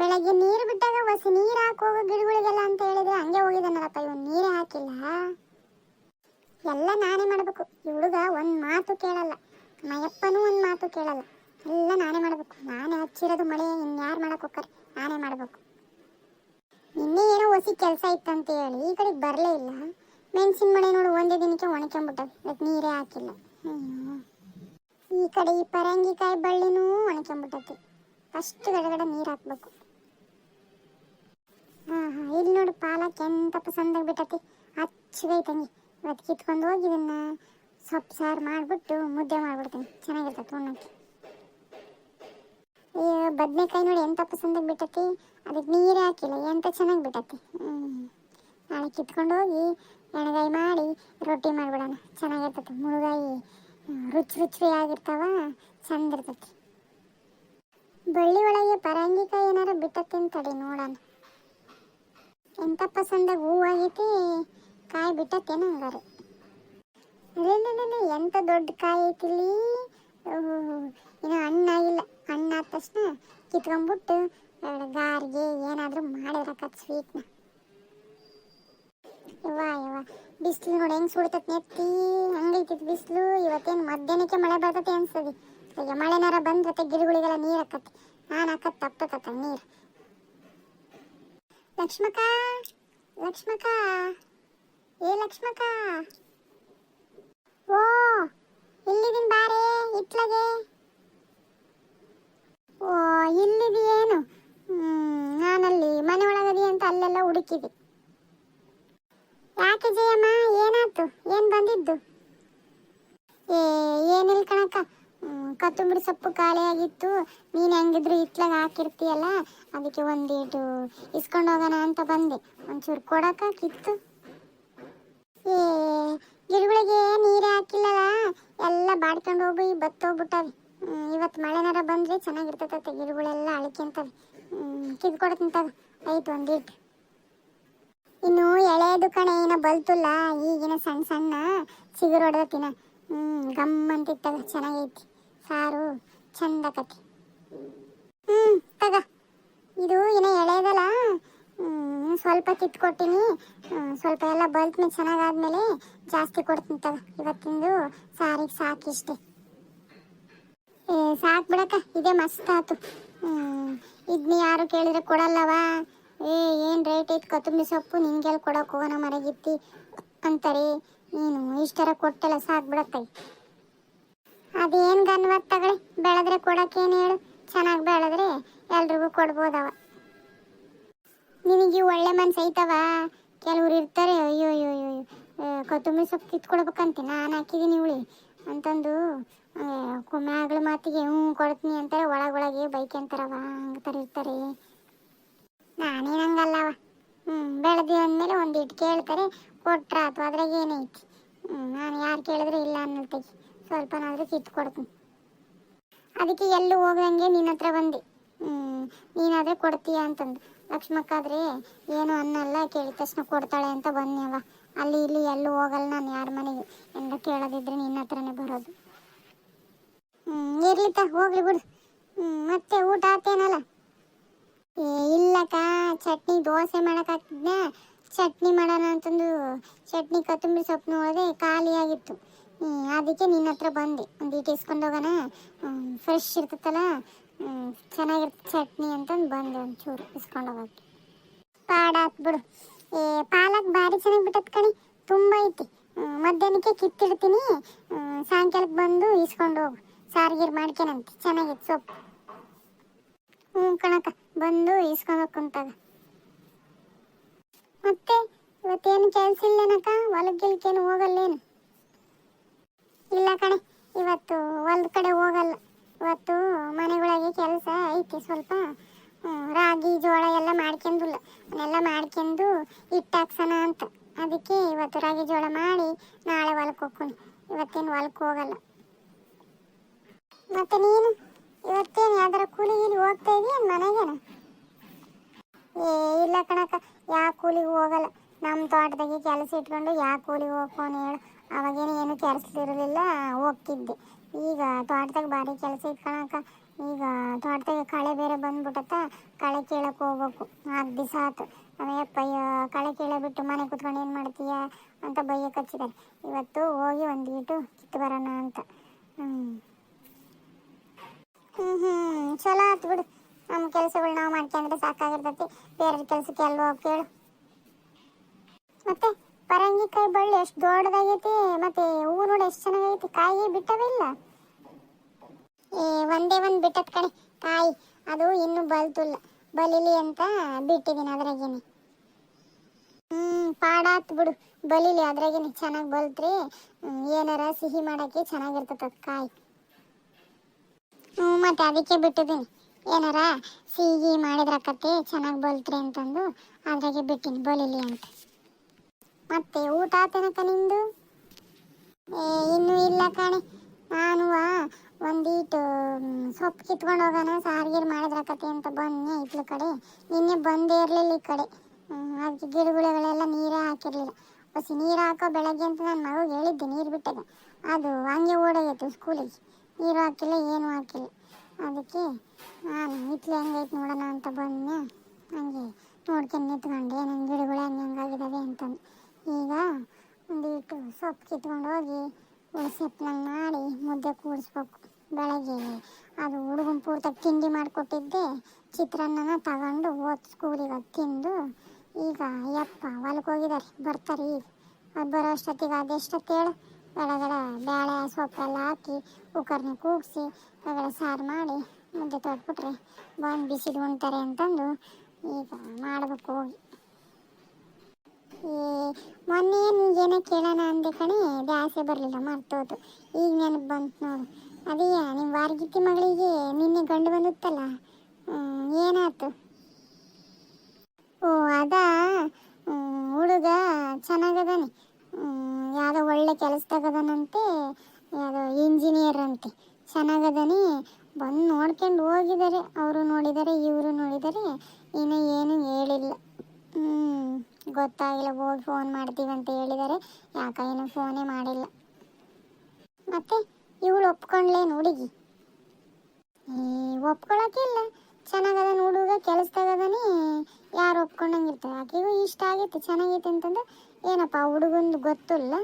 ಬೆಳಗ್ಗೆ ನೀರು ಬಿಟ್ಟಾಗ ಹೊಸ ನೀರು ಹಾಕಿ ಹೋಗೋ ಗಿಡಗಳಿಗೆಲ್ಲ ಅಂತ ಹೇಳಿದ್ರೆ ಹಂಗೆ ಹೋಗಿದ್ದಾನಲ್ಲಪ್ಪ ಇವನು ನೀರೇ ಹಾಕಿಲ್ಲ. ಎಲ್ಲ ನಾನೇ ಮಾಡಬೇಕು. ಈ ಹುಡುಗ ಒಂದು ಮಾತು ಕೇಳಲ್ಲ. ಮಯಪ್ಪನೂ ಒಂದು ಮಾತು ಕೇಳಲ್ಲ. ಎಲ್ಲ ನಾನೇ ಮಾಡಬೇಕು. ನಾನೇ ಹಚ್ಚಿರೋದು ಮಳೆ ಇನ್ಯಾರು ಮಾಡಕ್ಕೆ ಹೋಗ್ತಾರೆ? ನಾನೇ ಮಾಡಬೇಕು. ನಿನ್ನೆ ಏನೋ ಹೊಸಿ ಕೆಲಸ ಇತ್ತಂತ ಹೇಳಿ ಈ ಕಡೆ ಬರಲೇ ಇಲ್ಲ. ಮೆಣಸಿನ ಮಳೆ ನೋಡು, ಒಂದೇ ದಿನಕ್ಕೆ ಒಣಕೊಂಬಿಟ್ಟವು ಅದಕ್ಕೆ ನೀರೇ ಹಾಕಿಲ್ಲ. ಈ ಕಡೆ ಈ ಪರಂಗಿಕಾಯಿ ಬಳ್ಳಿನೂ ಒಣಕೊಂಬಿಟ್ಟತಿ ಫಸ್ಟ್ ಗಡಗಡ ನೀರು ಹಾಕ್ಬೇಕು. ಹಾಂ ಹಾಂ. ಇಲ್ಲಿ ನೋಡು ಪಾಲಕ್ ಎಂತ ಪಸಂದಾಗ ಬಿಟ್ಟತಿ. ಹಚ್ಚಗೈತಂಗಿ ಇವತ್ತು ಕಿತ್ಕೊಂಡು ಹೋಗಿ ಇದನ್ನ ಸೊಪ್ಪು, ಸಾರು ಮಾಡಿಬಿಟ್ಟು ಮುದ್ದೆ ಮಾಡ್ಬಿಡ್ತೀನಿ. ಚೆನ್ನಾಗಿರ್ತದೆ ಉಣ್ಣಕ್ಕೆ ಈ ಬದನೆಕಾಯಿ ನೋಡಿ ಎಂತ ಪಸಂದಾಗ ಬಿಟ್ಟತಿ. ಅದಕ್ಕೆ ನೀರೇ ಹಾಕಿಲ್ಲ. ಎಂತ ಚೆನ್ನಾಗಿ ಬಿಟ್ಟತಿ. ನಾಳೆ ಕಿತ್ಕೊಂಡು ಹೋಗಿ ಎಣ್ಣೆಗಾಯಿ ಮಾಡಿ ರೊಟ್ಟಿ ಮಾಡಿಬಿಡೋಣ. ಚೆನ್ನಾಗಿರ್ತೈತಿ ಮುಳುಗಾಯಿ. ರುಚಿ ರುಚಿ ಆಗಿರ್ತಾವ ಚಂದ ಇರ್ತೈತಿ ಬಳ್ಳಿ ಒಳಗೆ ಪರಂಗಿಕಾಯಿ ಏನಾರ ಬಿಟ್ಟತಿ ತಡಿ ನೋಡೋಣ. ಎಂತ ಪಸಂದಾಗ ಹೂವು ಆಗೈತಿ? ಕಾಯಿ ಬಿಟ್ಟತ್ತೇನ ಹಂಗಾರೆ. ಅದೇನೇನೇನೆ ಎಂತ ದೊಡ್ಡ ಕಾಯಿ ಐತಿ ಇನ್ನೂ ಅಣ್ಣ ಹಣ್ಣಾದ ತಕ್ಷಣ ಕಿತ್ಕೊಂಡ್ಬಿಟ್ಟು ಗಾರಿಗೆ ಏನಾದರೂ ಮಾಡಿರಕತ್ ಸ್ವೀಟ್ನ ಯವ್ವ ಯವ್ವ. ಬಿಸಿಲು ನೋಡಿ ಹೆಂಗೆ ಸುಡ್ತತ್ ನೆತ್ತಿ. ಹಂಗೈತಿತ್ತು ಬಿಸಿಲು? ಇವತ್ತೇನು ಮಧ್ಯಾಹ್ನಕ್ಕೆ ಮಳೆ ಬರ್ತೈತೆ ಅನ್ಸದಿ. ಈಗ ಮಳೆನಾರ ಬಂದ್ರತೆ ಗಿಡಗಳಿಗೆಲ್ಲ ನೀರು ಹಾಕತ್ತೆ. ನಾನು ಹಾಕತ್ ತಪ್ಪತ್ತ ನೀರು. ಲಕ್ಷ್ಮಕ್ಕ ಲಕ್ಷ್ಮಕ್ಕ ಏ ಲಕ್ಷ್ಮಕ್ಕ ಓ, ಇಲ್ಲಿದ್ದೀನಿ ಬಾರೆ ಇಟ್ಲಗೆ ಓ ಇಲ್ಲಿದೆಯೇನು ನಾನಲ್ಲಿ ಮನೆ ಒಳಗದಿ ಅಂತ ಅಲ್ಲೆಲ್ಲ ಹುಡುಕಿದೆ. ಯಾಕೆ ಜಯಮ್ಮ, ಏನಾಯ್ತು? ಏನ್ ಬಂದಿದ್ದು? ಏ, ಏನಿಲ್ಲ ಕಣಕ್ಕ. ಕೊತ್ತಂಬರಿ ಸೊಪ್ಪು ಖಾಲಿಯಾಗಿತ್ತು. ನೀನು ಹೆಂಗಿದ್ರು ಇತ್ಲಾಗ ಹಾಕಿರ್ತೀಯಲ್ಲ, ಅದಕ್ಕೆ ಒಂದೀಟು ಇಸ್ಕೊಂಡು ಹೋಗೋಣ ಅಂತ ಬಂದೆ. ಒಂಚೂರು ಕಿತ್ತು ಏ, ಗಿಡಗಳಿಗೆ ನೀರೇ ಹಾಕಿಲ್ಲಲ್ಲ ಎಲ್ಲ ಬಾಡ್ಕೊಂಡು ಹೋಗಿ ಬತ್ತೋಗ್ಬಿಟ್ಟವೆ ಇವತ್ತು ಮಳೆನಾರ ಬಂದರೆ ಚೆನ್ನಾಗಿರ್ತೈತೆ ಗಿಡಗಳೆಲ್ಲ ಅಳಿಕೆಂತವೆ ಕಿದ್ಕೊಡ ತಿಂತವೆ. ಆಯ್ತು ಒಂದೀಟು ಇನ್ನು ಎಳೆಯದು ಕಣೆ ಏನೋ ಬಲ್ತುಲ್ಲ, ಈಗಿನ ಸಣ್ಣ ಸಣ್ಣ, ಚಿಗುರು ಹೊಡೆದತಿನ ಹ್ಮ್ ಗಮ್ ಚೆನ್ನಾಗಿ ಚೆನ್ನಾಗೈತಿ. ಸಾರು, ಚಂದ ಚಂದಕತಿ ಹ್ಮ್, ತಗ. ಇದು ಏನೋ ಎಳೆದಲ್ಲ ಸ್ವಲ್ಪ ಕಿತ್ಕೊಟ್ಟಿನಿ ಸ್ವಲ್ಪ ಎಲ್ಲ ಬಲ್ತ್ ಮೇಲೆ ಚೆನ್ನಾಗಾದ್ಮೇಲೆ ಜಾಸ್ತಿ ಕೊಡ್ತೀನಿ ತಗ. ಇವತ್ತಿಂದು ಸಾರಿಗೆ ಸಾಕಿಷ್ಟೆ. ಸಾಕು ಬಿಡಕ್ಕ. ಇದೇ ಮಸ್ತ್ ಆತು. ಇದ್ನ ಯಾರು ಕೇಳಿದ್ರೆ ಕೊಡಲ್ಲವಾ? ಏ, ಏನು ರೇಟ್ ಐತೆ ಕೊತ್ತಂಬರಿ ಸೊಪ್ಪು? ನಿಂಗೆಲ್ಲ ಕೊಡೋಕೆ ಹೋಗೋಣ ಮರಗಿತ್ತಿ ಅಂತಾರೆ. ನೀನು ಇಷ್ಟರ ಕೊಟ್ಟೆಲ್ಲ ಸಾಕು ಬಿಡಕ್ಕ ಅದೇನು ಗನ್ವತ್ ತಗೊಳ್ಳಿ. ಬೆಳೆದ್ರೆ ಕೊಡಕ್ಕೇನು ಹೇಳು. ಚೆನ್ನಾಗಿ ಬೆಳೆದ್ರೆ ಎಲ್ರಿಗೂ ಕೊಡ್ಬೋದವ. ನಿನಗೆ ಒಳ್ಳೆ ಮನ್ಸು ಐತವ ಕೆಲವ್ರು ಇರ್ತಾರೆ, ಅಯ್ಯೋ ಅಯ್ಯೋ ಅಯ್ಯೋ ಕೊತ್ತಂಬರಿ ಸೊಪ್ಪು ಕಿತ್ಕೊಡ್ಬೇಕಂತೆ. ನಾನು ಹಾಕಿದ್ದೀನಿ ಉಳಿ ಅಂತಂದು ಕುಮ್ಯಾಗಳ ಮಾತಿಗೆ, ಹ್ಞೂ ಕೊಡ್ತೀನಿ ಅಂತಾರೆ. ಒಳಗೊಳಗೆ ಬೈಕೆಂತಾರವ ಹಂಗತರ, ಇರ್ತಾರೆ. ನಾನೇನು ಹಂಗಲ್ಲವ. ಹ್ಞೂ ಬೆಳೆದಿ ಅಂದಮೇಲೆ ಒಂದು ಇಟ್ಟು ಕೇಳ್ತಾರೆ. ಕೊಟ್ರ ಅಥವಾ ಅದ್ರಾಗ ಏನೈತಿ ನಾನು ಯಾರು ಕೇಳಿದ್ರೆ ಇಲ್ಲ ಅನ್ನಲ್ತೆಗಿ ಸ್ವಲ್ಪನಾದರೂ ಕಿತ್ಕೊಡ್ತೀನಿ ಅದಕ್ಕೆ ಎಲ್ಲೂ ಹೋಗಂಗೆ ನಿನ್ನ ಹತ್ರ ಬಂದೆ. ನೀನಾದರೆ ಕೊಡ್ತೀಯ ಅಂತಂದು. ಲಕ್ಷ್ಮಕ್ಕಾದ್ರೆ ಏನು ಅನ್ನಲ್ಲ ಕೇಳಿದ ತಕ್ಷಣ ಕೊಡ್ತಾಳೆ ಅಂತ ಬಂದ್ಯವ ಅಲ್ಲಿ ಇಲ್ಲಿ ಎಲ್ಲೂ ಹೋಗಲ್ಲ ನಾನು ಯಾರ ಮನೆಗೆ. ಎಂದ ಕೇಳೋದಿದ್ರೆ ನಿನ್ನ ಹತ್ರನೇ ಬರೋದು. ಹ್ಞೂ ಇರ್ಲಿ ತ, ಹೋಗ್ಲಿ ಬಿಡು. ಮತ್ತೆ ಊಟ ಆತೇನಲ್ಲ? ಏ, ಇಲ್ಲಕ್ಕ, ಚಟ್ನಿ ದೋಸೆ ಮಾಡೋಕ್ಕಾಗ್ತಿದ್ನ ಚಟ್ನಿ ಮಾಡೋಣ ಅಂತಂದು, ಚಟ್ನಿ, ಕೊತ್ತಂಬರಿ ಸೊಪ್ಪು ನೋಡಿದೆ, ಖಾಲಿಯಾಗಿತ್ತು. ಅದಕ್ಕೆ ನಿನ್ನ ಹತ್ರ ಬಂದೆ ಒಂದು ಇಟ್ಟು ಇಸ್ಕೊಂಡು ಹೋಗೋಣ ಫ್ರೆಶ್ ಇರ್ತೈತಲ್ಲ ಹ್ಮ್, ಚೆನ್ನಾಗಿರ್ತದೆ ಚಟ್ನಿ ಅಂತಂದು ಬಂದೆ ಒಂಚೂರು ಇಸ್ಕೊಂಡು ಹೋಗಕ್ಕೆ ಪಾಡಾತ್ ಬಿಡು ಏ ಪಾಲಕ್ ಭಾರಿ ಚೆನ್ನಾಗಿ ಬಿಟ್ಟತ್ ಕಣಿ ತುಂಬ ಐತಿ ಹ್ಮ್, ಮಧ್ಯಾಹ್ನಕ್ಕೆ ಕಿತ್ತಿಡ್ತೀನಿ ಹ್ಮ್, ಸಾಯಂಕಾಲಕ್ಕೆ ಬಂದು ಇಸ್ಕೊಂಡು ಹೋಗು ಸಾರ್ಗೀರ್ ಮಾಡ್ಕೊನಂತೆ ಚೆನ್ನಾಗಿತ್ತು ಸೊಪ್ಪು ಹ್ಞೂ ಕಣಕ್ಕ ಬಂದು ಇಸ್ಕೊಂಡು ಕುಂತಾಗ ಮತ್ತೆ ಇವತ್ತೇನು ಕೆಲಸ ಇಲ್ಲೇನಕ್ಕ ಹೊಲಕ್ಕೆ ಗಿಲ್ಕೇನು ಹೋಗಲ್ಲೇನು ಇಲ್ಲ ಕಣೆ, ಇವತ್ತು ಒಂದು ಕಡೆ ಹೋಗಲ್ಲ. ಇವತ್ತು ಮನೆಗಳಿಗೆ ಕೆಲಸ ಐತಿ, ಸ್ವಲ್ಪ ರಾಗಿ, ಜೋಳ ಎಲ್ಲ ಮಾಡ್ಕೊಂಡಿಲ್ಲ ಎಲ್ಲ ಮಾಡ್ಕೊಂಡು ಹಿಟ್ಟಾಕ್ಸೋಣ ಅಂತ. ಅದಕ್ಕೆ ಇವತ್ತು ರಾಗಿ, ಜೋಳ ಮಾಡಿ ನಾಳೆ ಹೊಲಕ್ಕೆ ಹೋಗ್ಕೊಂಡು ಇವತ್ತೇನು ಹೊಲಕ್ಕೆ ಹೋಗಲ್ಲ. ಮತ್ತೆ ನೀನು? ಇವತ್ತೇನು ಯಾವ್ದಾರ ಕೂಲಿಗೆ ಗೀಲಿ ಹೋಗ್ತಾ ಇದೀಯ ಮನೆಗೇನ? ಏ, ಇಲ್ಲ ಕಣಕ್ಕ ಯಾವ ಕೂಲಿಗೆ ಹೋಗಲ್ಲ. ನಮ್ಮ ತೋಟದಾಗೆ ಕೆಲಸ ಇಟ್ಕೊಂಡು ಯಾವ ಕೂಲಿಗೆ ಹೋಗ್ಕೊಂಡು ಹೇಳು. ಅವಾಗೇನು ಏನು ಕೆಲಸ ಇರಲಿಲ್ಲ ಹೋಗ್ತಿದ್ದೆ. ಈಗ ತೋಟದಾಗ ಭಾರಿ ಕೆಲಸ ಇಟ್ಕೊಳಕ ಈಗ ತೋಟದಾಗ ಕಳೆ ಬೇರೆ ಬಂದ್ಬಿಟ್ಟತ್ತ ಕಳೆ ಕೇಳಕ್ಕೆ ಹೋಗ್ಬೇಕು. ನಾಲ್ಕು ದಿವಸ ಆತು. ಅಯ್ಯಪ್ಪ ಕಳೆ ಕೀಳ ಬಿಟ್ಟು ಮನೆ ಕುತ್ಕೊಂಡು ಏನು ಮಾಡ್ತೀಯ ಅಂತ ಬೈಯಕ್ಕೆ ಹಚ್ಚಿದ್ದಾರೆ ಇವತ್ತು ಹೋಗಿ ಒಂದು ಕಿತ್ತು ಬರೋಣ ಅಂತ. ಹ್ಞೂ ಹ್ಞೂ ಚಲೋ ಆತು ಬಿಡು. ನಮ್ಮ ಕೆಲಸಗಳು ನಾವು ಮಾಡ್ಕೊಂಡ್ರೆ ಸಾಕಾಗಿರ್ತೈತಿ. ಬೇರೆ ಕೆಲಸಕ್ಕೆ ಹೋಗಿ ಕೇಳು. ಮತ್ತೆ? ಪರಂಗಿಕಾಯಿ ಬಳ್ಳಿ ಎಷ್ಟು ದೊಡ್ಡದಾಗೈತಿ, ಮತ್ತೆ ಹೂವು ನೋಡಿ ಎಷ್ಟು ಚೆನ್ನಾಗೈತಿ ಕಾಯಿ ಬಿಟ್ಟವಿಲ್ಲ ಏ, ಒಂದೇ ಒಂದು ಬಿಟ್ಟದ ಕಣೆ, ಕಾಯಿ. ಅದು ಇನ್ನೂ ಬಲ್ತಿಲ್ಲ. ಬಲಿಲಿ ಅಂತ ಬಿಟ್ಟಿದ್ದೀನಿ ಅದ್ರಾಗೇನೆ. ಹ್ಮ್, ಪಾಡಾತ್ ಬಿಡು. ಬಲಿಲಿ ಅದ್ರಾಗೇನೆ ಚೆನ್ನಾಗಿ ಬಲ್ತ್ರಿ. ಏನಾರ ಸಿಹಿ ಮಾಡಕ್ಕೆ ಚೆನ್ನಾಗಿರ್ತದ ಕಾಯಿ. ಹ್ಞೂ ಮತ್ತೆ ಅದಕ್ಕೆ ಬಿಟ್ಟಿದ್ದೀನಿ ಏನಾರ ಸಿಹಿ ಮಾಡಿದ್ರಕತ್ತೆ ಚೆನ್ನಾಗಿ ಬಲ್ತ್ರಿ ಅಂತಂದು ಅದ್ರಾಗೆ ಬಿಟ್ಟಿನಿ ಬಲಿಲಿ ಅಂತ. ಮತ್ತೆ ಊಟ ತನಕ ನಿಂದು? ಏ, ಇನ್ನೂ ಇಲ್ಲ ಕಣೆ. ನಾನು ಒಂದೀಟು ಸೊಪ್ಪು ಕಿತ್ಕೊಂಡು ಹೋಗೋಣ. ಸಾರ್ಗೀರ್ ಮಾಡಿದ್ರಕತೆ ಅಂತ ಬಂದೆ ಇತ್ಲ ಕಡೆ. ನಿನ್ನೆ ಬಂದೇ ಇರಲಿಲ್ಲ ಈ ಕಡೆ. ಅದಕ್ಕೆ ಗಿಡಗಳೆಲ್ಲ ನೀರೇ ಹಾಕಿರ್ಲಿಲ್ಲ. ಹೊಸಿ ನೀರು ಹಾಕೋ ಬೆಳಗ್ಗೆ ಅಂತ ನನ್ನ ಮಗುಗೆ ಹೇಳಿದ್ದೆ, ನೀರು ಬಿಟ್ಟದ ಅದು ಹಂಗೆ ಓಡೋಗಿತ್ತು ಸ್ಕೂಲಿಗೆ. ನೀರು ಹಾಕಿಲ್ಲ, ಏನು ಹಾಕಿಲ್ಲ. ಅದಕ್ಕೆ ನಾನು ಇತ್ಲೆ ಹೆಂಗೈತೆ ನೋಡೋಣ ಅಂತ ಬಂದೆ ಹಂಗೆ ನೋಡ್ಕೊಂಡು ನಿಂತ್ಕೊಂಡೆ. ನನ್ನ ಗಿಡಗಳು ಹೆಂಗೆ ಹೆಂಗಾಗಿದ್ದಾವೆ ಅಂತಂದು. ಈಗ ಒಂದಿಟ್ಟು ಸೊಪ್ಪು ಕಿತ್ಕೊಂಡು ಹೋಗಿ ಉಳಿಸಪ್ಪನಂಗೆ ಮಾಡಿ ಮುದ್ದೆ ಕೂಡಿಸ್ಬೇಕು ಬೆಳಗ್ಗೆ. ಅದು ಹುಡುಗನ ಪೂರ್ತಿ ತಿಂಡಿ ಮಾಡಿಕೊಟ್ಟಿದ್ದೆ. ಚಿತ್ರಾನ್ನನ ತಗೊಂಡು ಓದ್ ಸ್ಕೂಲಿಗೆ ತಿಂದು ಈಗ ಯಪ್ಪ ಹೊಲಕ್ಕೆ ಹೋಗಿದ್ದಾರೆ ಬರ್ತಾರೆ ಈಗ. ಅದು ಬರೋ ಅಷ್ಟೊತ್ತಿಗೆ ಅದೆಷ್ಟೊತ್ತೇಳು ಬೆಳಗಡೆ ಬೇಳೆ, ಸೊಪ್ಪೆಲ್ಲ ಹಾಕಿ ಕುಕ್ಕರ್ನ ಕೂಗಿಸಿ ಒಳಗಡೆ ಸಾರು ಮಾಡಿ ಮುದ್ದೆ ತೊಟ್ಬಿಟ್ರೆ ಬಂದು ಬಿಸಿದು ಉಣ್ತಾರೆ ಅಂತಂದು ಈಗ ಮಾಡಬೇಕು ಹೋಗಿ. ಮೊನ್ನೆ ಏನೋ ಕೇಳೋಣ ಅಂದೆ ಕಣೆ ಬ್ಯಾಸೆ ಬರಲಿಲ್ಲ ಮರ್ತೋದು. ಈಗ ನೆನಪು ಬಂತು ನೋಡು. ಅದೇಯ ನಿಮ್ಮ ವಾರ್ಗಿತ್ತಿ ಮಗಳಿಗೆ ನಿನ್ನೆ ಗಂಡು ಬಂದಿತ್ತಲ್ಲ? ಏನಾಯ್ತು? ಓ, ಅದಾ? ಹುಡುಗ ಚೆನ್ನಾಗದಾನೆ. ಯಾವುದೋ ಒಳ್ಳೆ ಕೆಲಸದಾಗದಾನಂತೆ ಯಾವುದೋ ಇಂಜಿನಿಯರ್ ಅಂತೆ. ಚೆನ್ನಾಗದಾನೆ. ಬಂದು ನೋಡ್ಕೊಂಡು ಹೋಗಿದ್ದಾರೆ ಅವರು ನೋಡಿದ್ದಾರೆ ಇವರು ನೋಡಿದ್ದಾರೆ ಇನ್ನೂ ಏನು ಹೇಳಿಲ್ಲ. ಹ್ಞೂ ಗೊತ್ತಾಗಿಲ್ಲ, ಹೋಗಿ ಫೋನ್ ಮಾಡ್ತೀವಿ ಅಂತ ಹೇಳಿದರೆ. ಯಾಕ ಏನು ಫೋನೇ ಮಾಡಿಲ್ಲ. ಮತ್ತೆ, ಇವಳು ಒಪ್ಕೊಂಡ್ಲೇನು ಹುಡುಗಿ ಏ ಒಪ್ಕೊಳಕ್ಕಿಲ್ಲ ಚೆನ್ನಾಗದ ಹುಡುಗ ಕೆಲಸದಾಗದಾನೆ ಯಾರು ಒಪ್ಕೊಂಡಂಗಿರ್ತಾರೆ. ಆಕೆಗೂ ಇಷ್ಟ ಆಗೈತೆ, ಚೆನ್ನಾಗೈತೆ ಅಂತಂದ್ರೆ ಏನಪ್ಪ, ಆ ಹುಡುಗಂದು ಗೊತ್ತಿಲ್ಲ?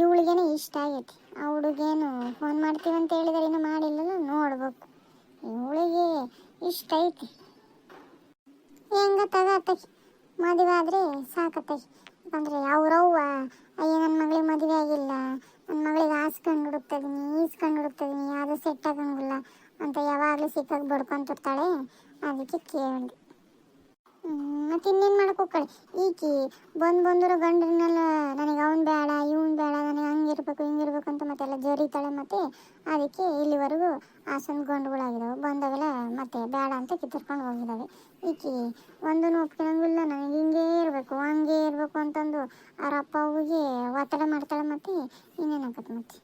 ಇವಳಿಗೇನೆ ಇಷ್ಟ ಆಗೈತೆ. ಆ ಹುಡುಗೇನು ಫೋನ್ ಮಾಡ್ತೀವಿ ಅಂತ ಹೇಳಿದಾರೆ ಏನು ಮಾಡಿಲ್ಲಲ್ಲ, ನೋಡ್ಬೇಕು. ಇವಳಿಗೆ ಇಷ್ಟ ಐತಿ. ಹೆಂಗ ತಗತ್ತಗಿ ಮದುವೆ ಆದರೆ ಸಾಕತ್ತೆ. ಅಂದರೆ ಅವ್ರವ್ವ, ಅಯ್ಯ ನನ್ನ ಮಗಳಿಗೆ ಮದುವೆ ಆಗಿಲ್ಲ. ನನ್ನ ಮಗಳಿಗೆ ಹಾಸ್ಕೊಂಡು ಹುಡುಕ್ತದೀನಿ ಈಸ್ಕೊಂಡು ಹುಡುಕ್ತದೀನಿ ಯಾರು ಸೆಟ್ ಆಗಂಗಿಲ್ಲ. ಅಂತ ಯಾವಾಗಲೂ ಸಿಕ್ಕಾಗಿ ಬಡ್ಕೊಂತಿರ್ತಾಳೆ. ಅದಕ್ಕೆ ಕೇಳಿದೆ. ಮತ್ತೆ ಇನ್ನೇನು ಮಾಡಕ್ಕೆ ಹೋಗ್ಕಳಿ ಈಕಿ ಬಂದು ಬಂದ್ರು ಗಂಡ್ರನ್ನೆಲ್ಲ ನನಗೆ ಅವ್ನು ಬೇಡ, ಇವ್ನು ಬೇಡ, ನನಗೆ ಹಂಗಿರ್ಬೇಕು ಹಿಂಗಿರ್ಬೇಕು ಅಂತ ಮತ್ತೆಲ್ಲ ಜರಿತಾಳೆ ಮತ್ತೆ ಅದಕ್ಕೆ ಇಲ್ಲಿವರೆಗೂ ಹಾಸನ ಗಂಡುಗಳಾಗಿದ್ದಾವೆ. ಬಂದಾಗೆಲ್ಲ ಮತ್ತೆ ಬೇಡ ಅಂತ ಕಿತ್ತರ್ಕೊಂಡು ಹೋಗಿದ್ದಾವೆ. ಈಕಿ ಒಂದನ್ನು ಒಪ್ಕೊಳಂಗಿಲ್ಲ ನನಗೆ ಹಿಂಗೇ ಇರಬೇಕು, ಹಂಗೆ ಇರಬೇಕು ಅಂತಂದು ಅವ್ರ ಅಪ್ಪ ಅವ್ಗೆ ಒತ್ತಡ ಮಾಡ್ತಾಳೆ ಮತ್ತೆ ಇನ್ನೇನಾಗತ್ತೆ ಮತ್ತೆ?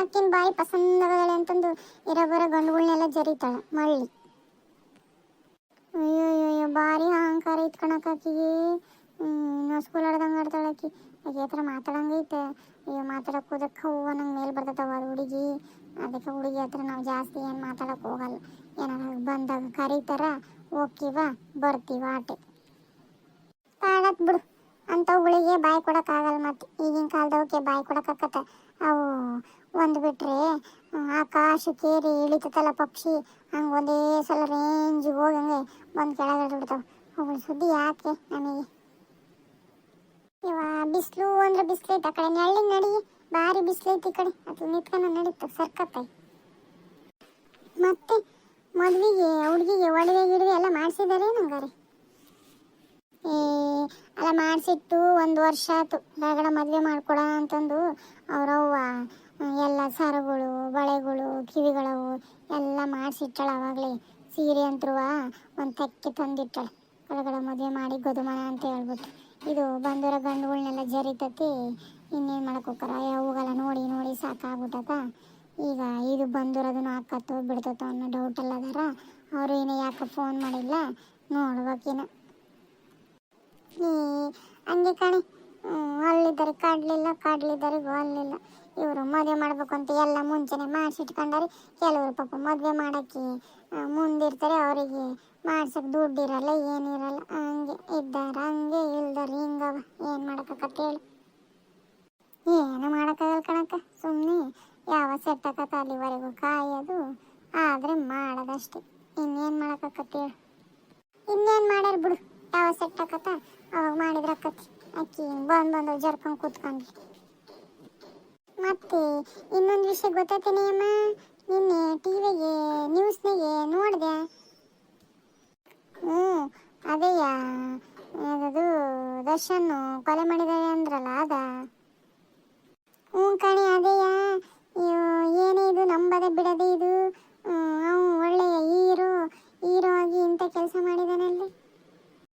ಆಕಿನ ಬಾಯಿ ಪಸಂದಾಗಳೆ ಅಂತಂದು ಇರೋ ಬರೋ ಗಂಡುಗಳನ್ನೆಲ್ಲ ಜರಿತಾಳೆ ಮಳ್ಳಿ. ಅಯ್ಯೋ ಭಾರಿ ಅಹಂಕಾರ ಇಟ್ಕೊಳಕ್ ಆಕಿಗೆ. ಹ್ಞೂ ಸ್ಕೂಲ್ ಆಡ್ದಂಗೆ ಆಡ್ತಾಳೆ ಆಕಿ. ಆಕೆ ಹತ್ರ ಮಾತಾಡಂಗೈತೆ ಅಯ್ಯೋ ಮಾತಾಡಕ್ಕೆ ಹೋದಕ್ಕೆ ಹೂವು ನಂಗೆ ಮೇಲೆ ಬರ್ತದವ ಅದು ಹುಡುಗಿ. ಅದಕ್ಕೆ ಹುಡುಗಿ ಹತ್ರ ನಾವು ಜಾಸ್ತಿ ಏನು ಮಾತಾಡಕ್ಕೆ ಹೋಗಲ್ಲ. ಏನಾರ ಬಂದಾಗ ಕರೀತಾರ ಹೋಗ್ತೀವ ಬರ್ತೀವ ಆಟೆ. ಪಾಡತ್ ಬಿಡು. ಅಂಥವುಗಳಿಗೆ ಬಾಯಿ ಕೊಡೋಕ್ಕಾಗಲ್ಲ ಮತ್ತು ಈಗಿನ ಕಾಲದವಕ್ಕೆ ಬಾಯಿ ಕೊಡೋಕ್ಕಾಗತ್ತೆ ಅವು ಒಂದು ಬಿಟ್ರೆ ಆಕಾಶಕ್ಕೇರಿ ಇಳಿತತ್ತಲ್ಲ ಪಕ್ಷಿ, ಹಂಗೆ ಒಂದೇ ಸಲ ರೇಂಜಿಗೆ ಹೋಗಂಗೆ ಬಂದು ಕೆಳಗಡೆ ಬಿಡ್ತಾವೆ. ಅವುಗಳ ಸುದ್ದಿ ಯಾಕೆ ನಮಗೆ? ಇವ ಬಿಸಿಲು ಅಂದ್ರೆ ಬಿಸಿಲೈತೆ ಆ ಕಡೆ. ನಡಿ, ಭಾರಿ ಬಿಸಿಲೈತಿ ಈ ಕಡೆ. ಅದು ನಿತ್ಕೊಂಡು ನಡೀತು ಸರ್ಕತ್ತೈ. ಮತ್ತೆ ಮದುವೆಗೆ, ಹುಡುಗಿಗೆ ಒಡವೆ ಗಿಡವೆ ಎಲ್ಲ ಮಾಡಿಸಿದಾರೆ ನಂಗಾರೆ ಅಲ್ಲ ಮಾಡಿಸಿಟ್ಟು ಒಂದು ವರ್ಷ ಆಯ್ತು. ರಗಡ ಮದುವೆ ಮಾಡ್ಕೊಡ ಅಂತಂದು ಅವರವ್ವ ಎಲ್ಲ ಸರಗಳು, ಬಳೆಗಳು, ಕಿವಿಗಳವು ಎಲ್ಲ ಮಾಡಿಸಿಟ್ಟಾಳ ಅವಾಗಲೇ. ಸೀರೆ ಅಂತರುವ ಒಂದು ತೆಕ್ಕೆ ತಂದಿಟ್ಟಾಳೆ. ಒಳಗಡೆ ಮದುವೆ ಮಾಡಿ ಗೊದುಮನ ಅಂತ ಹೇಳ್ಬಿಟ್ಟು. ಇದು ಬಂದಿರೋ ಗಂಡುಗಳನ್ನೆಲ್ಲ ಜರಿತತಿ, ಇನ್ನೇನು ಮಾಡಕ್ಕೆ ಹೋಗ್ತಾರ? ಅವುಗೆಲ್ಲ ನೋಡಿ ನೋಡಿ ಸಾಕಾಗ್ಬಿಟ್ಟತ ಈಗ ಇದು ಬಂದಿರೋದನ್ನು ಹಾಕತ್ತೋ ಬಿಡ್ತತೋ ಅನ್ನೋ ಡೌಟ್ ಅವರು ಏನೇ ಯಾಕೆ ಫೋನ್ ಮಾಡಿಲ್ಲ? ನೋಡ್ಬೇಕಿನ ಹಂಗೆ ಕಣೆ. ಅಲ್ಲಿದ್ದಾರೆ, ಕಾಡ್ಲಿಲ್ಲ, ಕಾಡ್ಲಿದ್ದಾರೆ ಅಲ್ಲಿಲ್ಲ ಇವರು ಮದುವೆ ಮಾಡಬೇಕು ಅಂತ ಎಲ್ಲ ಮುಂಚೆನೆ ಮಾಡಿಸಿಟ್ಕೊಂಡಾರೆ. ಕೆಲವರು ಪಾಪ ಮದುವೆ ಮಾಡೋಕ್ಕೆ ಮುಂದಿರ್ತಾರೆ. ಅವರಿಗೆ ಮಾಡ್ಸಕ್ಕೆ ದುಡ್ಡು ಇರಲ್ಲ ಏನಿರಲ್ಲ. ಹಂಗೆ ಇದ್ದಾರೆ, ಹಂಗೆ ಇಲ್ದಾರ ಹಿಂಗವ. ಏನು ಮಾಡೋಕ್ಕತ್ತ ಹೇಳಿ. ಏನು ಮಾಡೋಕ್ಕಾಗಲ್ಲ ಕಣಕ್ಕ ಸುಮ್ಮನೆ ಯಾವ ಸೆಟ್ ಅಲ್ಲಿವರೆಗೂ ಕಾಯೋದು. ಆದರೆ ಮಾಡೋದಷ್ಟೇ. ಇನ್ನೇನು ಮಾಡೋಕ್ಕಾಕತ್ತ ಹೇಳಿ. ಇನ್ನೇನು ಮಾಡ್ಯಾರ ಬಿಡು, ಯಾವ ಸೆಟ್ ಅವಾಗ ಮಾಡಿದ್ರೆ ಅಕ್ಕತಿ ಅಕ್ಕಿ ಬಂದು ಬಂದು ಜರ್ಕೊಂಡು ಕೂತ್ಕೊಂಡ್ವಿ. ಮತ್ತೆ ಇನ್ನೊಂದು ವಿಷಯ ಗೊತ್ತೈತೇನೆ ಅಮ್ಮ? ನಿನ್ನೆ ಟಿವಿಗೆ ನ್ಯೂಸ್ನಾಗೆ ನೋಡಿದೆ. ಹ್ಞೂ, ಅದೇಯ ಅದು ದರ್ಶನ್ ಕೊಲೆ ಮಾಡಿದ್ದಾರೆ ಅಂದ್ರಲ್ಲ ಅದ. ಹ್ಞೂ ಕಣಿ, ಅದೇಯ. ಏನೇ ಇದು, ನಂಬದೆ ಬಿಡದೆ ಇದು. ಅವನು ಒಳ್ಳೆಯ ಹೀರೋ ಹೀರೋ ಆಗಿ ಇಂಥ ಕೆಲಸ ಮಾಡಿದಾನಲ್ಲಿ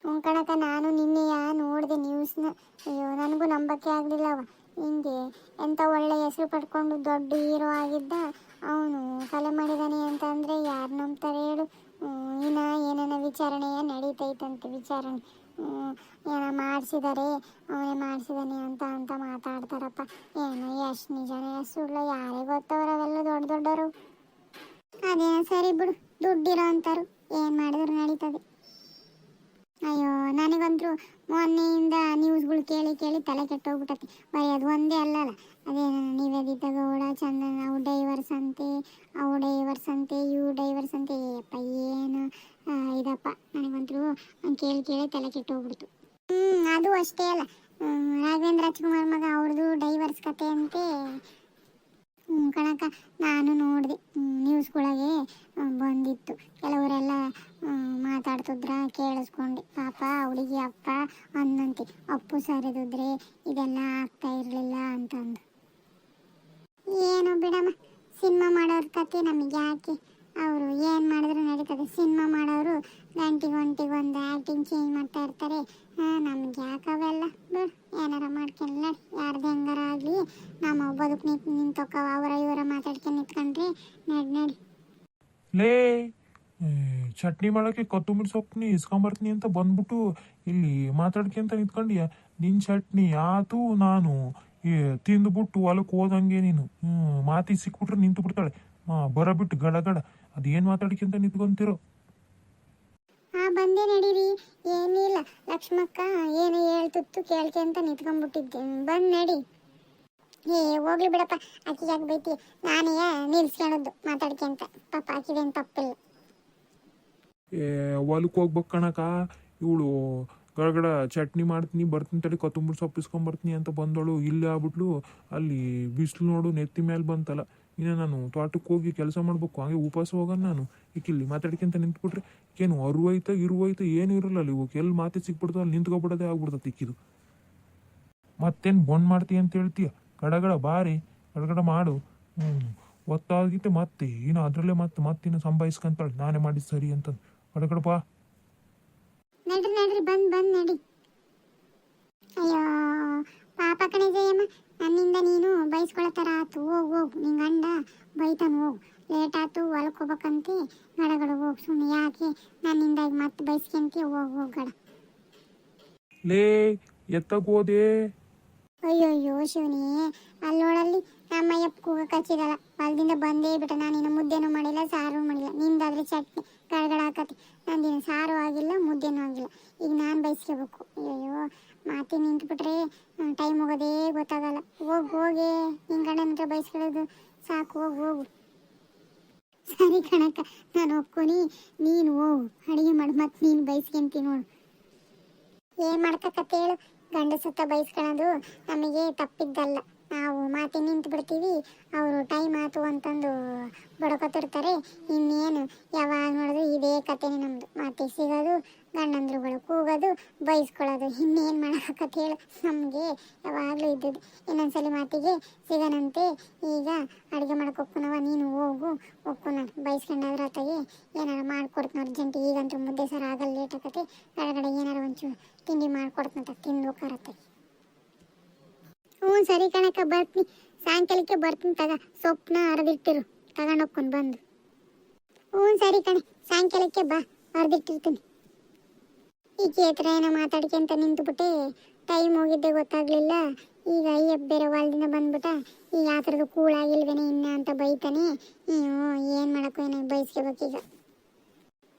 ಹ್ಞೂ ಕಣಕ ನಾನು ನಿನ್ನೆಯ ನೋಡಿದೆ ನ್ಯೂಸ್ನ ಅಯ್ಯೋ, ನನಗೂ ನಂಬಕ್ಕೆ ಆಗಲಿಲ್ಲವ ಹಿಂಗೆ ಎಂಥ ಒಳ್ಳೆ ಹೆಸರು ಪಡ್ಕೊಂಡು ದೊಡ್ಡ ಹೀರೋ ಆಗಿದ್ದ, ಅವನು ಕಲೆ ಮಾಡಿದಾನೆ ಅಂತ ಅಂದರೆ ಯಾರು ನಂಬ್ತಾರೆ ಹೇಳು. ಇನ್ನ ಏನೇನೋ ವಿಚಾರಣೆಯ ನಡೀತೈತಂತೆ ವಿಚಾರಣೆ. ಏನ ಏನೋ ಮಾಡಿಸಿದ್ದಾರೆ ಅವನೇ ಮಾಡಿಸಿದಾನೆ ಅಂತ ಅಂತ ಮಾತಾಡ್ತಾರಪ್ಪ. ಏನೋ ಎಷ್ಟು ನಿಜನೇ ಎಷ್ಟು ಸುಳ್ಳು, ಯಾರೇ ಗೊತ್ತವ್ರು ಅವೆಲ್ಲ ದೊಡ್ಡ ದೊಡ್ಡವರು ಅದೇನೋ ಸರಿ ಬಿಡು, ದುಡ್ಡಿರೋ ಅಂತಾರು ಏನು ಮಾಡಿದ್ರು ನಡೀತದೆ. ಅಯ್ಯೋ, ನನಗಂತೂ ಮೊನ್ನೆಯಿಂದ ನ್ಯೂಸ್ಗಳು ಕೇಳಿ ಕೇಳಿ ತಲೆ ಕೆಟ್ಟೋಗ್ಬಿಟ್ಟತಿ ಬರೀ ಅದು ಒಂದೇ ಅಲ್ಲಲ್ಲ, ಅದೇ ನಿವೇದಿತ ಗೌಡ, ಚಂದನ, ಅವು ಡೈವರ್ಸ್ ಅಂತೆ, ಅವು ಡೈವರ್ಸ್ ಅಂತೆ, ಇವು ಡೈವರ್ಸ್ ಅಂತೆ. ಅಪ್ಪ ಏನು? ಇದಪ್ಪ, ನನಗಂತೂ ಕೇಳಿ ಕೇಳಿ ತಲೆ ಕೆಟ್ಟೋಗ್ಬಿಡ್ತು. ಹ್ಞೂ ಅದು ಅಷ್ಟೇ ಅಲ್ಲ. ರಾಘವೇಂದ್ರ ರಾಜ್ಕುಮಾರ್ ಮಗ ಅವ್ರದ್ದು ಡೈವರ್ಸ್ ಕತೆ ಅಂತೆ. ಕಣಕ ನಾನು ನೋಡಿದೆ. ನ್ಯೂಸ್ಗಳಿಗೆ ಬಂದಿತ್ತು. ಕೆಲವರೆಲ್ಲ ಮಾತಾಡ್ತಿದ್ರ, ಕೇಳಿಸ್ಕೊಂಡೆ. ಪಾಪ ಅವಳಿಗೆ ಅಪ್ಪ ಅನ್ನಂತೆ ಅಪ್ಪು ಸರಿದಿದ್ರೆ ಇದೆಲ್ಲ ಆಗ್ತಾ ಇರಲಿಲ್ಲ ಅಂತಂದು. ಏನು ಬಿಡಮ್ಮ, ಸಿನಿಮಾ ಮಾಡೋರ ಕತೆ ನಮಗೆ ಯಾಕೆ? ಅವರು ಏನು ಮಾಡಿದ್ರು ನಡೀತದೆ. ಸಿನಿಮಾ ಮಾಡೋರು ಗಂಟೆಗೆ ಗಂಟಿ ಒಂದು ಆ್ಯಕ್ಟಿಂಗ್ ಚೇಂಜ್ ಮಾಡ್ತಾ ಇರ್ತಾರೆ. ನಮ್ಗೆ ಯಾಕೆ ಬಿಡು. ಏನಾರ ಮಾಡ್ಕೊಂಡು ಯಾರ್ದು ಹೆಂಗಾರ ಆಗಲಿ ನಮ್ಮ ಬದುಕು ನಿಂತು ನಿಂತೊಕ್ಕವ ಅವರ ಇವರ ಮಾತಾಡ್ಕೊಂಡು ನಿಂತ್ಕೊಂಡ್ರಿ ನಡಿ ನಡಿ. ಲೇ ಏ, ಚಟ್ನಿ ಮಾಡೋಕ್ಕೆ ಕೊತ್ತಂಬರಿ ಸೊಪ್ಪು ಇಸ್ಕೊಂಬರ್ತೀನಿ ಅಂತ ಬಂದ್ಬಿಟ್ಟು ಇಲ್ಲಿ ಮಾತಾಡ್ಕೊಂತ ನಿಂತ್ಕೊಂಡ್ಯ? ನಿನ್ ಚಟ್ನಿ ಆತು ನಾನು ತಿಂದ್ಬಿಟ್ಟು ಹೊಲಕ್ಕೆ ಹೋದಂಗೆ ನೀನು. ಹ್ಮ್ ಮಾತಿ ಸಿಕ್ಬಿಟ್ರೆ ನಿಂತು ಬಿಡ್ತಾಳೆ ಬರಬಿಟ್ಟು ಗಡ ಗಡ ಅದೇನ್ ಮಾತಾಡ್ಕೊಂತ ನಿಂತ್ಕೊಂತಿರೋ? ಬಂದೆ ನಡೀರಿ. ಏನಿಲ್ಲ. ಲಕ್ಷ್ಮಕ್ಕ, ಏನೋ ಹೇಳ್ತಿತ್ತು ಅಂತ ನಿಂತ್ಕೊಂಡ್ಬಿಟ್ಟಿದ್ದೆ. ಬಂದ್ ನಡಿ. ಏ, ಹೋಗ್ಲಿ ಬಿಡಪ್ಪ. ಅಕ್ಕಿ ಯಾಕೆ ಬೈತಿ? ನಾನೇ ನಿಲ್ಸ್ಕೊಳೋದು. ಮಾತಾಡ್ಕೊಂತ ಪಾಪ ಆಕಿದೇನು ತಪ್ಪಿಲ್ಲ. ಏ ಹೊಲಕ್ಕೆ ಹೋಗ್ಬೇಕು ಕಣಕ ಇವಳು ಗಡಗಡ ಚಟ್ನಿ ಮಾಡ್ತೀನಿ, ಬರ್ತೀನಿ ತಡಿ, ಕೊತ್ತಂಬರಿ ಸೊಪ್ಪು ಇಸ್ಕೊಂಬರ್ತೀನಿ ಅಂತ ಬಂದಳು. ಇಲ್ಲಿ ಆಗ್ಬಿಟ್ಲು. ಅಲ್ಲಿ ಬಿಸಿಲು ನೋಡು, ನೆತ್ತಿ ಮೇಲೆ ಬಂತಲ್ಲ. ಇನ್ನು ನಾನು ತೋಟಕ್ಕೆ ಹೋಗಿ ಕೆಲಸ ಮಾಡ್ಬೇಕು, ಹಾಗೆ ಉಪವಾಸ ಹೋಗೋಣ ನಾನು. ಇಲ್ಲಿ ಮಾತಾಡ್ಕೊಂತ ನಿಂತ್ಬಿಟ್ರೆ ಏನು ಅರುವೈತ ಇರುವೈತ ಏನು ಇರಲ್ಲ ಅಲ್ಲಿ. ಹೋಗಿ ಎಲ್ಲಿ ಮಾತೆ ಸಿಕ್ಬಿಡ್ತು ಅಲ್ಲಿ ನಿಂತ್ಕೊಬಿಡೋದೇ ಆಗ್ಬಿಡ್ತದೆ ಇಕ್ಕಿದು ಮತ್ತೇನು ಬೊಂಡ್ ಮಾಡ್ತೀಯ ಅಂತ ಹೇಳ್ತೀಯ? ಗಡಗಡ ಬಾರಿ, ಗಡಗಡ ಮಾಡು. ಹ್ಞೂ ಮತ್ತೆ ಏನು ಅದರಲ್ಲೇ ಮತ್ತೆ ಮತ್ತಿನ್ನು ಸಂಭಾಯಿಸ್ಕೊಂತಾಳೆ. ನಾನೇ ಮಾಡಿದ್ದು ಸರಿ ಅಂತ. ಗಡಗಡ ಬಾ. ನಡ್ರಿ ನಡ್ರಿ, ಬಂದ್ ಬಂದ್ ಅಯ್ಯೋ ಪಾಪ ಕಣೆ ಜಯಮ್ಮ ನನ್ನಿಂದ ನೀನು ಬೈಸ್ಕೊಳ್ಳೋ ಥರ ಆತು ಹೋಗು ಹೋಗು ನಿನ್ ಗಂಡ ಬೈತಾನ ಹೋಗು ಲೇಟ್ ಆತು ಹೊಲಕ್ಕೆ ಹೋಗ್ಬೇಕಂತೆ ಗಡಗಡ ಹೋಗು ಸುಮ್ಮನೆ ಯಾಕೆ ನನ್ನಿಂದ ಬೈಸ್ಕೊಂತಿ ಹೋಗು ಗಡ ಲೇ ಎತ್ತಗೋದೆ ಅಯ್ಯೋ ಶಿವನೇ ಅಲ್ಲೋಳಲ್ಲಿ ನಮ್ಮ ಯಪ್ಪ ಕೂಗ ಕಚ್ಚಿದಲ್ಲ ಹೊಲದಿಂದ ಬಂದೇ ಬಿಟ್ಟ ನಾನಿನ್ನು ಮುದ್ದೆನೂ ಮಾಡಿಲ್ಲ ಸಾರು ಮಾಡಿಲ್ಲ. ನಿಂದಾದ್ರೆ ಚಟ್ನಿ ಗಡಗಡ ಹಾಕತಿ. ನಂದಿನ ಸಾರು ಆಗಿಲ್ಲ ಮುದ್ದೆನೂ ಆಗಿಲ್ಲ. ಈಗ ನಾನು ಬಯಸ್ಕೋಬೇಕು ಅಯ್ಯೋ ಮಾತಿ ನಿಂತ್ಬಿಟ್ರೆ ಟೈಮ್ ಹೋಗೋದೇ ಗೊತ್ತಾಗಲ್ಲ. ಹೋಗಿ ಹೋಗಿ. ನಿನ್ ಗಂಡನ ಹತ್ರ ಬಯಸ್ಕೊಳ್ಳೋದು ಸಾಕು ಹೋಗು ಹೋಗು. ಸರಿ ಕಣಕ್ಕ, ನಾನು ಒಪ್ಕೊನಿ. ನೀನು ಓ, ಅಡಿಗೆ ಮಾಡಿ. ಮತ್ತೆ ನೀನು ಬಯಸ್ಕೊಂತಿ ನೋಡು. ಏನ್ ಮಾಡ್ತಕ್ಕತ್ತ ಹೇಳು ಗಂಡಸತ್ತ ಬಯಸ್ಕೊಳ್ಳೋದು ನಮಗೆ ತಪ್ಪಿದ್ದಲ್ಲ. ನಾವು ಮಾತಿ ನಿಂತು ಬಿಡ್ತೀವಿ ಅವರು ಟೈಮ್ ಆತು ಅಂತಂದು ಬಡ್ಕೋತಿರ್ತಾರೆ ಇನ್ನೇನು, ಯಾವಾಗ ನೋಡಿದ್ರು ಇದೇ ಕಥೆನೇ ನಮ್ದು. ಮಾತಿ ಸಿಗೋದು ಗಂಡಂದ್ರುಗಳು ಕೂಗೋದು, ಬೈಸ್ಕೊಳ್ಳೋದು. ಇನ್ನೇನು ಮಾಡೋಕತ್ತ ಹೇಳು. ನಮಗೆ ಯಾವಾಗಲೂ ಇದ್ದದ್ದು ಇನ್ನೊಂದ್ಸಲಿ ಮಾತಿಗೆ ಸಿಗನಂತೆ. ಈಗ ಅಡುಗೆ ಮಾಡೋಕೆ ಒಪ್ಪನವ ನೀನು ಹೋಗು. ಒಪ್ಪನ ಬೈಸ್ಕೊಂಡಾದ್ರ ಆತಾಗೆ ಏನಾರ ಮಾಡ್ಕೊಡ್ತೀನಿ ಅರ್ಜೆಂಟ್ ಈಗಂತೂ ಮುದ್ದೆ ಸರ್ ಆಗಲ್ಲ ಲೇಟ್ ಕೆಳಗಡೆ ಏನಾರ ಒಂಚೂರು ತಿಂಡಿ ಮಾಡ್ಕೊಡ್ತಂತ ತಿಂದು ಹೋಗ್ತಾರತ್ತಾಗೆ ಹ್ಞೂ ಸರಿ ಕಣಕ್ಕ, ಬರ್ತೀನಿ. ಸಾಯಂಕಾಲಕ್ಕೆ ಬರ್ತೀನಿ ತಗ. ಸೊಪ್ಪನ್ನ ಅರ್ದಿಟ್ಟಿರು. ತಗೊಂಡೋಗ್ಕೊಂಡು ಬಂದು. ಹ್ಞೂ ಸರಿ ಕಣೆ, ಸಾಯಂಕಾಲಕ್ಕೆ ಬಾ. ಅರ್ದಿಟ್ಟಿರ್ತೀನಿ. ಈಕೆ ಹತ್ರ ಏನೋ ಮಾತಾಡ್ಕೊಂತ ನಿಂತುಬಿಟ್ಟೆ. ಟೈಮ್ ಹೋಗಿದ್ದೆ ಗೊತ್ತಾಗ್ಲಿಲ್ಲ. ಈಗ ಅಯ್ಯ ಬೇರೆ ಹೊಲ್ದಿಂದ ಬಂದ್ಬಿಟ್ಟ. ಈಗ ಆ ಥರದ್ದು ಕೂಳಾಗಿಲ್ವೇನೆ ಇನ್ನ ಅಂತ ಬೈತಾನೆ. ಏನು ಮಾಡಕ್ಕೋ ಏನೋ ಬಯಸ್ಕೋಬೇಕೀಗ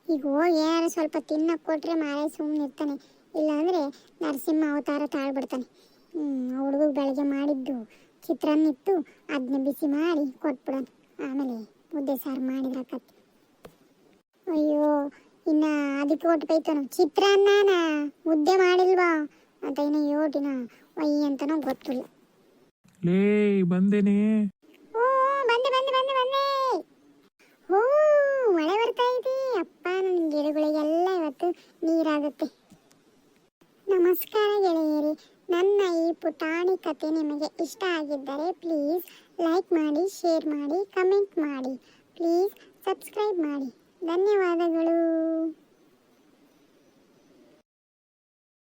ಈಗ ಹೋಗಿ ಏನಾರು ಸ್ವಲ್ಪ ತಿನ್ನಕ್ಕೆ ಕೊಟ್ಟರೆ ಮಾರೇ ಸುಮ್ಮನೆ ಇರ್ತಾನೆ. ಇಲ್ಲಾಂದರೆ ನರಸಿಂಹ ಅವತಾರ ತಾಳ್ಬಿಡ್ತಾನೆ. ಹುಡುಗ ಬೆಳಗ್ಗೆ ಮಾಡಿದ್ದು ಚಿತ್ರಾನ್ನ ಇತ್ತು ಅದನ್ನ ಬಿಸಿ ಮಾಡಿ ಕೊಟ್ಬಿಡೋಣ. ಆಮೇಲೆ ಮುದ್ದೆ ಸಾರು ಮಾಡಿದ್ರೆ ಕತ್ತಿ ಅಯ್ಯೋ ಇನ್ನ ಅದಕ್ಕೆ ಒಟ್ಟು ಬೈತಾನು ಚಿತ್ರಾನ್ನನ ಮುದ್ದೆ ಮಾಡಿಲ್ವಾ? ಅಂತ ಇನ್ನ ಯೋಟಿನ? ವೈ ಅಂತನೂ ಗೊತ್ತಿಲ್ಲ. ಲೇ ಬಂದೇನೆ. ಓ ಬಂದೆ ಬಂದೆ ಬಂದೆ ಬಂದೆ. ಓ ಮಳೆ ಬರ್ತಾ ಇದೆ. ಅಪ್ಪ ನನ್ನ ಗಿಡಗಳಿಗೆಲ್ಲ ಇವತ್ತು ನೀರಾಗುತ್ತೆ. ನಮಸ್ಕಾರ ಗೆಳೆಯರಿ. ನನ್ನ ಈ ಪುಟಾಣಿ ಕತೆ ನಿಮಗೆ ಇಷ್ಟ ಆಗಿದ್ದರೆ ಪ್ಲೀಸ್ ಲೈಕ್ ಮಾಡಿ ಶೇರ್ ಮಾಡಿ ಕಮೆಂಟ್ ಮಾಡಿ. ಪ್ಲೀಸ್ ಸಬ್ಸ್ಕ್ರೈಬ್ ಮಾಡಿ. ಧನ್ಯವಾದಗಳು.